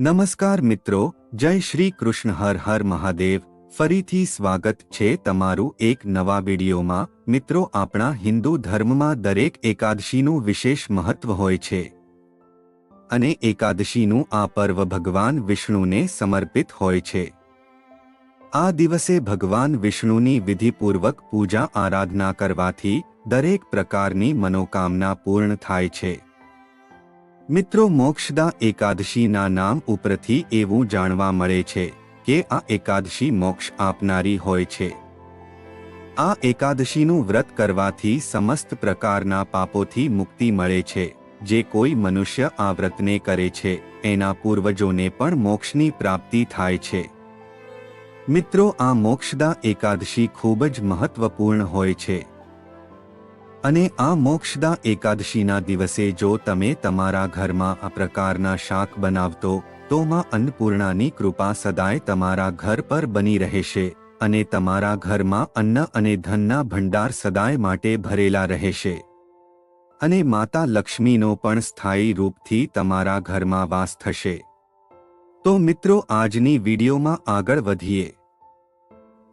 નમસ્કાર મિત્રો, જય શ્રી કૃષ્ણ, હર હર મહાદેવ. ફરીથી સ્વાગત છે તમારું એક નવા વિડીયોમાં. મિત્રો, આપણા હિન્દુ ધર્મમાં દરેક એકાદશીનું વિશેષ મહત્વ હોય છે. અને એકાદશીનું આ પર્વ ભગવાન વિષ્ણુને સમર્પિત હોય છે. આ દિવસે ભગવાન વિષ્ણુની વિધિપૂર્વક પૂજા આરાધના કરવાથી દરેક પ્રકારની મનોકામના પૂર્ણ થાય છે. મિત્રો, મોક્ષદા એકાદશીના નામ ઉપરથી એવું જાણવા મળે છે કે આ એકાદશી મોક્ષ આપનારી હોય છે. આ એકાદશીનું વ્રત કરવાથી સમસ્ત પ્રકારના પાપોથી મુક્તિ મળે છે. જે કોઈ મનુષ્ય આ વ્રતને કરે છે, એના પૂર્વજોને પણ મોક્ષની પ્રાપ્તિ થાય છે. મિત્રો, આ મોક્ષદા એકાદશી ખૂબ જ મહત્વપૂર્ણ હોય છે. અને આ મોક્ષદા એકાદશીના દિવસે જો તમે તમારા ઘરમાં આ પ્રકારના શાક બનાવતો, તો માં અન્નપૂર્ણાની કૃપા સદાય તમારા ઘર પર બની રહેશે અને તમારા ઘરમાં અન્ન અને ધનના ભંડાર સદાય માટે ભરેલા રહેશે. અને માતા લક્ષ્મીનો પણ સ્થાયી રૂપથી તમારા ઘરમાં વાસ થશે. તો મિત્રો આજની વિડીયોમાં આગળ વધીએ.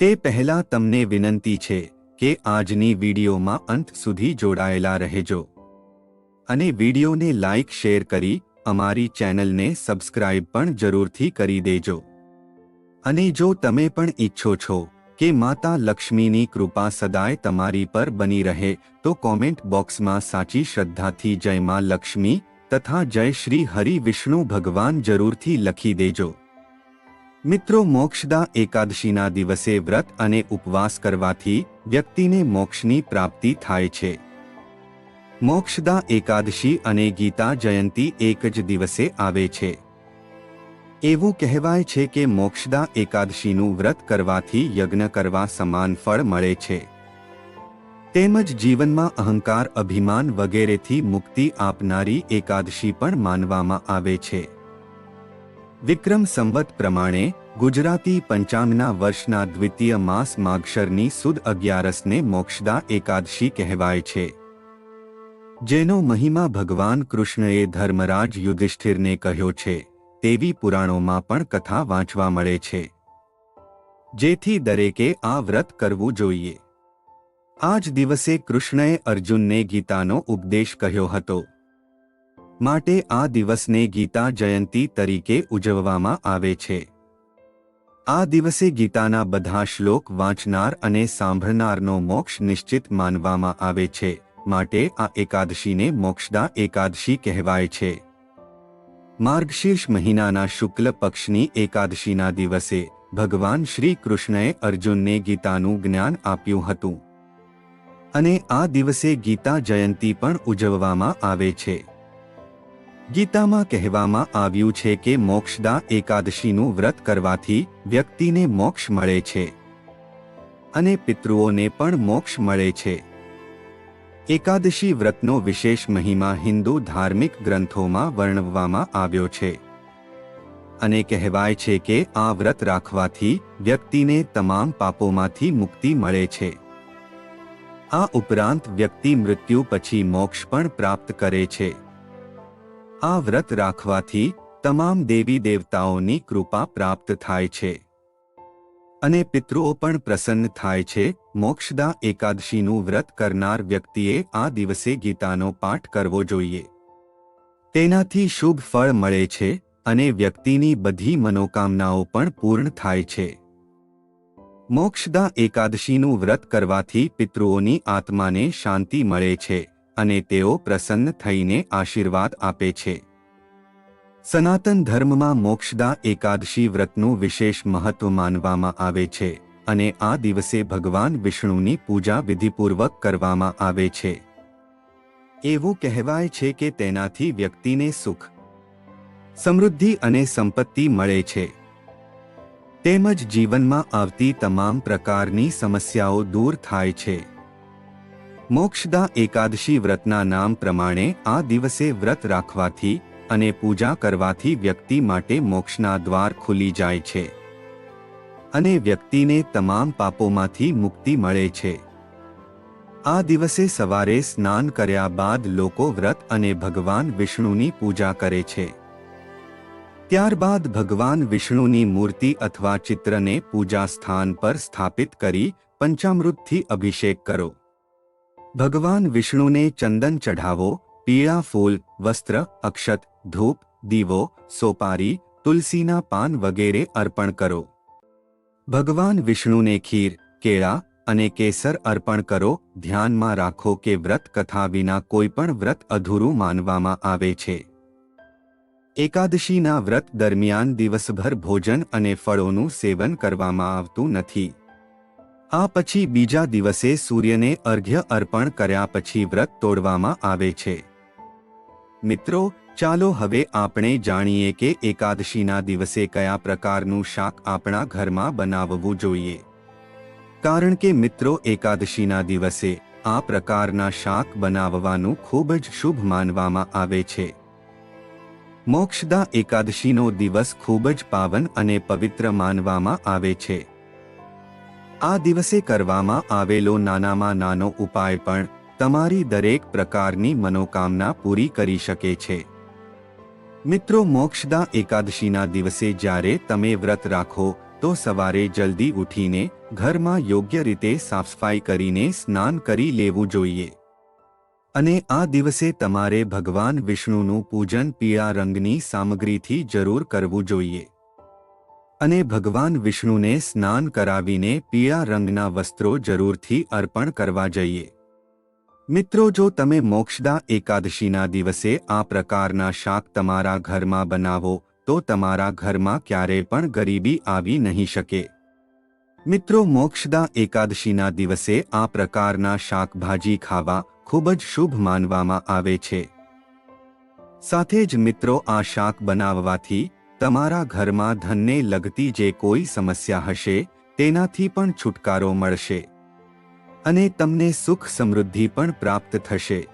તે પહેલા તમને વિનંતી છે કે આજની વિડીયોમાં અંત સુધી જોડાયેલા રહેજો. અને વિડીયોને લાઇક, શેર કરી અમારી ચેનલને સબસ્ક્રાઇબ પણ જરૂરથી કરી દેજો. અને જો તમે પણ ઈચ્છો છો કે માતા લક્ષ્મીની કૃપા સદાય તમારી પર બની રહે, તો કોમેન્ટ બોક્સમાં સાચી શ્રદ્ધાથી જય માં લક્ષ્મી તથા જય શ્રી હરિ વિષ્ણુ ભગવાન જરૂરથી લખી દેજો. મિત્રો, મોક્ષદા એકાદશીના દિવસે વ્રત અને ઉપવાસ કરવાથી વ્યક્તિને મોક્ષની પ્રાપ્તિ થાય છે. મોક્ષદા એકાદશી અને ગીતા જયંતી એક જ દિવસે આવે છે. એવું કહેવાય છે કે મોક્ષદા એકાદશીનું વ્રત કરવાથી યજ્ઞ કરવા સમાન ફળ મળે છે. તેમજ જીવનમાં અહંકાર, અભિમાન વગેરેથી મુક્તિ આપનારી એકાદશી પણ માનવામાં આવે છે. વિક્રમ સંવત પ્રમાણે, ગુજરાતી પંચાંગના વર્ષના દ્વિતીય માસ માગશરની સુદ અગિયારસને મોક્ષદા એકાદશી કહેવાય છે. જેનો મહિમા ભગવાન કૃષ્ણએ ધર્મરાજ યુધિષ્ઠિરને કહ્યો છે, તેવી પુરાણોમાં પણ કથા વાંચવા મળે છે. જેથી દરેકે આ વ્રત કરવું જોઈએ. આ જ દિવસે કૃષ્ણએ અર્જુનને ગીતાનો ઉપદેશ કહ્યો હતો. માટે આ દિવસને ગીતા જયંતી તરીકે ઉજવવામાં આવે છે. આ દિવસે ગીતાના બધા શ્લોક વાંચનાર અને સાંભળનારનો મોક્ષ નિશ્ચિત માનવામાં આવે છે, માટે આ એકાદશીને મોક્ષદા એકાદશી કહેવાય છે. માર્ગશીર્ષ મહિનાના શુક્લ પક્ષની એકાદશીના દિવસે ભગવાન શ્રી કૃષ્ણએ અર્જુનને ગીતાનું જ્ઞાન આપ્યું હતું. અને આ દિવસે ગીતા જયંતી પણ ઉજવવામાં આવે છે. ગીતામાં કહેવામાં આવ્યું છે કે મોક્ષદા એકાદશીનું વ્રત કરવાથી વ્યક્તિને મોક્ષ મળે છે અને પિતૃઓને પણ મોક્ષ મળે છે. એકાદશી વ્રતનો વિશેષ મહિમા હિન્દુ ધાર્મિક ગ્રંથોમાં વર્ણવવામાં આવ્યો છે અને કહેવાય છે કે આ વ્રત રાખવાથી વ્યક્તિને તમામ પાપોમાંથી મુક્તિ મળે છે. આ ઉપરાંત વ્યક્તિ મૃત્યુ પછી મોક્ષ પણ પ્રાપ્ત કરે છે. આ વ્રત રાખવાથી તમામ દેવી દેવતાઓની કૃપા પ્રાપ્ત થાય છે. અને પિતૃઓ પણ પ્રસન્ન થાય છે. મોક્ષદા એકાદશીનું વ્રત કરનાર વ્યક્તિએ આ દિવસે ગીતાનો પાઠ કરવો જોઈએ. તેનાથી શુભ ફળ મળે છે અને વ્યક્તિની બધી મનોકામનાઓ પણ પૂર્ણ થાય છે. મોક્ષદા એકાદશીનું વ્રત કરવાથી પિતૃઓની આત્માને શાંતિ મળે છે. અને તેઓ પ્રસન્ન થઈને આશીર્વાદ આપે છે. સનાતન ધર્મમાં મોક્ષદા એકાદશી વ્રતનું વિશેષ મહત્વ માનવામાં આવે છે અને આ દિવસે ભગવાન વિષ્ણુની પૂજા વિધિપૂર્વક કરવામાં આવે છે. એવું કહેવાય છે કે તેનાથી વ્યક્તિને સુખ, સમૃદ્ધિ અને સંપત્તિ મળે છે. તેમજ જીવનમાં આવતી તમામ પ્રકારની સમસ્યાઓ દૂર થાય છે. મોક્ષદા એકાદશી વ્રતના નામ પ્રમાણે આ દિવસે વ્રત રાખવાથી અને પૂજા કરવાથી વ્યક્તિ માટે મોક્ષના દ્વાર ખુલી જાય છે. અને વ્યક્તિને તમામ પાપોમાંથી મુક્તિ મળે છે. આ દિવસે સવારે સ્નાન કર્યા બાદ લોકો વ્રત અને ભગવાન વિષ્ણુની પૂજા કરે છે. ત્યારબાદ ભગવાન વિષ્ણુની મૂર્તિ અથવા ચિત્રને પૂજા સ્થાન પર સ્થાપિત કરી પંચામૃતથી અભિષેક કરો. ભગવાન વિષ્ણુને ચંદન ચઢાવો, પીળા ફૂલ, વસ્ત્ર, અક્ષત, ધૂપ, દીવો, સોપારી, તુલસીના પાન વગેરે અર્પણ કરો. ભગવાન વિષ્ણુને ખીર, કેળા અને કેસર અર્પણ કરો. ધ્યાનમાં રાખો કે વ્રત કથા વિના કોઈપણ વ્રત અધૂરું માનવામાં આવે છે. એકાદશીના વ્રત દરમિયાન દિવસભર ભોજન અને ફળોનું સેવન કરવામાં આવતું નથી. આ પછી બીજા દિવસે સૂર્યને અર્ઘ્ય અર્પણ કર્યા પછી વ્રત તોડવામાં આવે છે. મિત્રો, ચાલો હવે આપણે જાણીએ કે એકાદશીના દિવસે કયા પ્રકારનું શાક આપણા ઘરમાં બનાવવું જોઈએ. કારણ કે મિત્રો, એકાદશીના દિવસે આ પ્રકારના શાક બનાવવાનું ખૂબ જ શુભ માનવામાં આવે છે. મોક્ષદા એકાદશીનો દિવસ ખૂબ જ પાવન અને પવિત્ર માનવામાં આવે છે. આ દિવસે કરવામાં આવેલો નાનામાં નાનો ઉપાય પણ તમારી દરેક પ્રકારની મનોકામના પૂરી કરી શકે છે. મિત્રો, મોક્ષદા એકાદશીના દિવસે જ્યારે તમે વ્રત રાખો, તો સવારે જલ્દી ઉઠીને ઘરમાં યોગ્ય રીતે સાફસફાઈ કરીને સ્નાન કરી લેવું જોઈએ. અને આ દિવસે તમારે ભગવાન વિષ્ણુનું પૂજન પીળા રંગની સામગ્રીથી જરૂર કરવું જોઈએ. અને ભગવાન વિષ્ણુને સ્નાન કરાવીને પીળા રંગના વસ્ત્રો જરૂરથી અર્પણ કરવા જોઈએ. મિત્રો, જો તમે મોક્ષદા એકાદશીના દિવસે આ પ્રકારના શાક તમારા ઘરમાં બનાવો, તો તમારા ઘરમાં ક્યારેય પણ ગરીબી આવી નહીં શકે. મિત્રો, મોક્ષદા એકાદશીના દિવસે આ પ્રકારના શાકભાજી ખાવા ખૂબ જ શુભ માનવામાં આવે છે. સાથે જ મિત્રો, આ શાક બનાવવાથી તમારા ઘરમાં ધનને લગતી જે કોઈ સમસ્યા હશે, તેનાથી પણ છુટકારો મળશે. અને તમને સુખ સમૃદ્ધિ પણ પ્રાપ્ત થશે.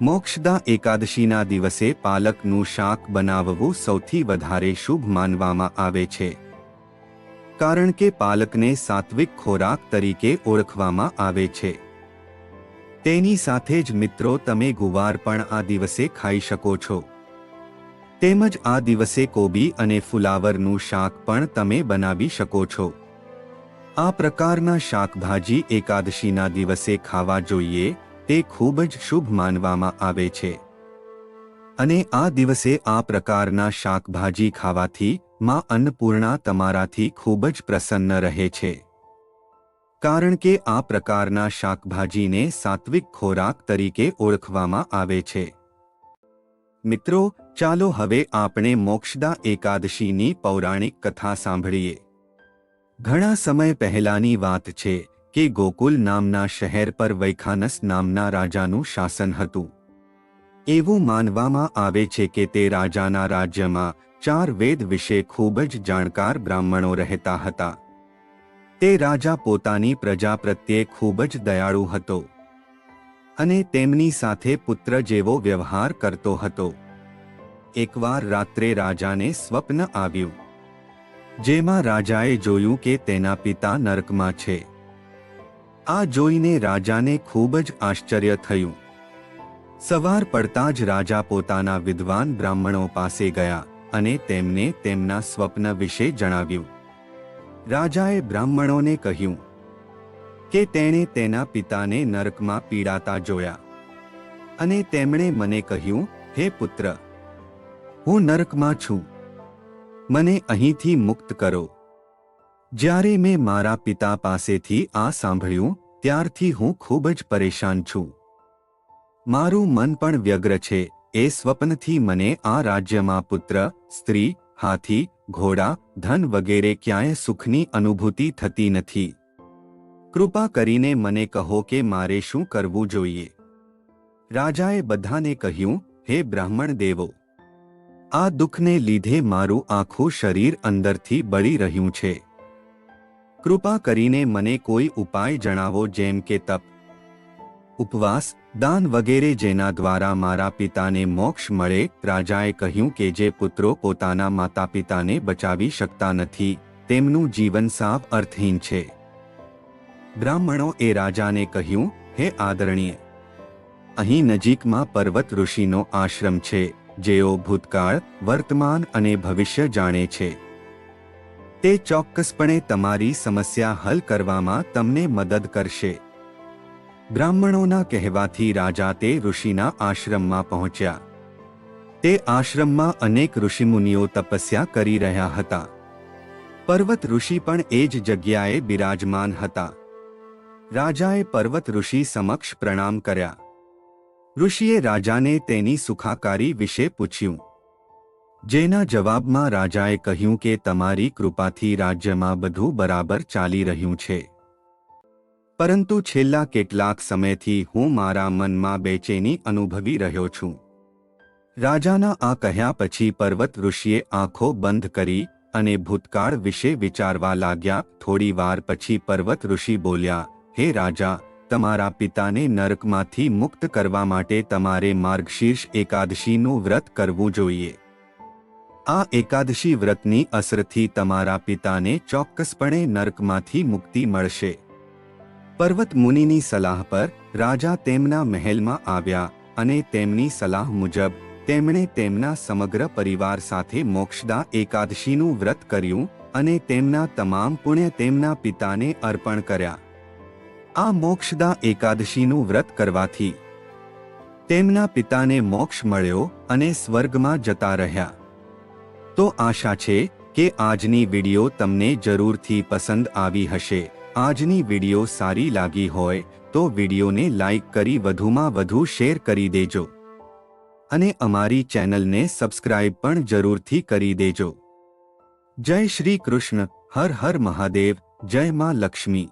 મોક્ષદા એકાદશીના દિવસે પાલકનું શાક બનાવવું સૌથી વધારે શુભ માનવામાં આવે છે. કારણ કે પાલકને સાત્વિક ખોરાક તરીકે ઓળખવામાં આવે છે. તેની સાથે જ મિત્રો તમે ગુવાર પણ આ દિવસે ખાઈ શકો છો. તેમજ આ દિવસે કોબી અને ફુલાવરનું શાક પણ તમે બનાવી શકો છો. આ પ્રકારના શાકભાજી એકાદશીના દિવસે ખાવા જોઈએ, તે ખૂબ જ શુભ માનવામાં આવે છે. અને આ દિવસે આ પ્રકારના શાકભાજી ખાવાથી માં અન્નપૂર્ણા તમારાથી ખૂબ જ પ્રસન્ન રહે છે. કારણ કે આ પ્રકારના શાકભાજીને સાત્વિક ખોરાક તરીકે ઓળખવામાં આવે છે. મિત્રો, ચાલો હવે આપણે મોક્ષદા એકાદશીની પૌરાણિક કથા સાંભળીએ. ઘણા સમય પહેલાની વાત છે કે ગોકુલ નામના શહેર પર વૈખાનસ નામના રાજાનું શાસન હતું. એવું માનવામાં આવે છે કે તે રાજાના રાજ્યમાં ચાર વેદ વિશે ખૂબ જ જાણકાર બ્રાહ્મણો રહેતા હતા. તે રાજા પોતાની પ્રજા પ્રત્યે ખૂબ જ દયાળુ હતો. અને તેમની સાથે પુત્ર જેવો વ્યવહાર કરતો હતો. એકવાર રાત્રે રાજાને સ્વપ્ન આવ્યું. જેમાં રાજાએ જોયું કે તેના પિતા નરકમાં છે. આ જોઈને રાજાને ખૂબ જ આશ્ચર્ય થયું. સવાર પડતા જ રાજા પોતાના વિદ્વાન બ્રાહ્મણો પાસે ગયા અને તેમને તેમના સ્વપ્ન વિશે જણાવ્યું. રાજાએ બ્રાહ્મણોને કહ્યું કે તેણે તેના પિતાને નરકમાં પીડાતા જોયા. અને તેમણે મને કહ્યું, હે પુત્ર, હું નરકમાં છું. મને અહીંથી મુક્ત કરો. જ્યારે મેં મારા પિતા પાસેથી આ સાંભળ્યું, ત્યારથી હું ખૂબ જ પરેશાન છું. મારું મન પણ વ્યગ્ર છે, એ સ્વપ્નથી મને આ રાજ્યમાં પુત્ર, સ્ત્રી, હાથી, ઘોડા, ધન વગેરે ક્યાંય સુખની અનુભૂતિ થતી નથી. કૃપા કરીને મને કહો કે મારે શું કરવું જોઈએ. રાજાએ બધાને કહ્યું, હે બ્રાહ્મણ દેવો, આ દુઃખને લીધે મારું આખું શરીર અંદરથી બળી રહ્યું છે. કૃપા કરીને મને કોઈ ઉપાય જણાવો જેમ કે તપ, ઉપવાસ, દાન વગેરે જેના દ્વારા મારા પિતાને મોક્ષ મળે. રાજાએ કહ્યું કે જે પુત્રો પોતાના માતા પિતાને બચાવી શકતા નથી, તેમનું જીવન સાવ અર્થહીન છે. બ્રાહ્મણો એ રાજાને કહ્યું, હે આદરણીય, અહીં નજીકમાં પર્વત ઋષિનો આશ્રમ છે, જેઓ ભૂતકાળ, વર્તમાન અને ભવિષ્ય જાણે છે. તે ચોક્કસપણે તમારી સમસ્યા હલ કરવામાં તમને મદદ કરશે. બ્રાહ્મણોના કહેવાથી રાજા તે ઋષિના આશ્રમમાં પહોંચ્યા. તે આશ્રમમાં અનેક ઋષિમુનિઓ તપસ્યા કરી રહ્યા હતા. પર્વત ઋષિ પણ એ જ જગ્યાએ બિરાજમાન હતા. રાજાએ પર્વત ઋષિ સમક્ષ પ્રણામ કર્યા. ઋષિએ રાજાને તેની સુખાકારી વિશે પૂછ્યું. જેના જવાબમાં રાજાએ કહ્યું કે તમારી કૃપાથી રાજ્યમાં બધું બરાબર ચાલી રહ્યું છે. પરંતુ છેલ્લા કેટલાક સમયથી હું મારા મનમાં બેચેની અનુભવી રહ્યો છું. રાજાના આ કહ્યા પછી પર્વત ઋષિએ આંખો બંધ કરી અને ભૂતકાળ વિશે વિચારવા લાગ્યા. થોડી વાર પછી પર્વત ઋષિ બોલ્યા હે રાજા, તમારા પિતાને નરકમાંથી મુક્ત કરવા માટે તમારે માર્ગશીર્ષ એકાદશીનું વ્રત કરવું જોઈએ. આ એકાદશી વ્રતની અસરથી તમારા પિતાને ચોક્કસપણે નરકમાંથી મુક્તિ મળશે. પર્વત મુનિની સલાહ પર રાજા તેમના મહેલમાં આવ્યા અને તેમની સલાહ મુજબ તેમણે તેમના સમગ્ર પરિવાર સાથે મોક્ષદા એકાદશીનું વ્રત કર્યું અને તેમના તમામ પુણ્ય તેમના પિતાને અર્પણ કર્યા. આ મોક્ષદા એકાદશીનું વ્રત કરવાથી. તેમના પિતાને મોક્ષ મળ્યો અને સ્વર્ગમાં જતા રહ્યા. તો આશા છે કે આજની વિડિયો તમને જરૂરથી પસંદ આવી હશે. આજની વીડિયો સારી લાગી હોય તો વિડિયોને લાઇક કરી વધુમાં વધુ શેર કરી દેજો. અને અમારી ચેનલને સબસ્ક્રાઇબ પણ જરૂરથી કરી દેજો. જય શ્રી કૃષ્ણ, હર હર મહાદેવ, જય માં લક્ષ્મી.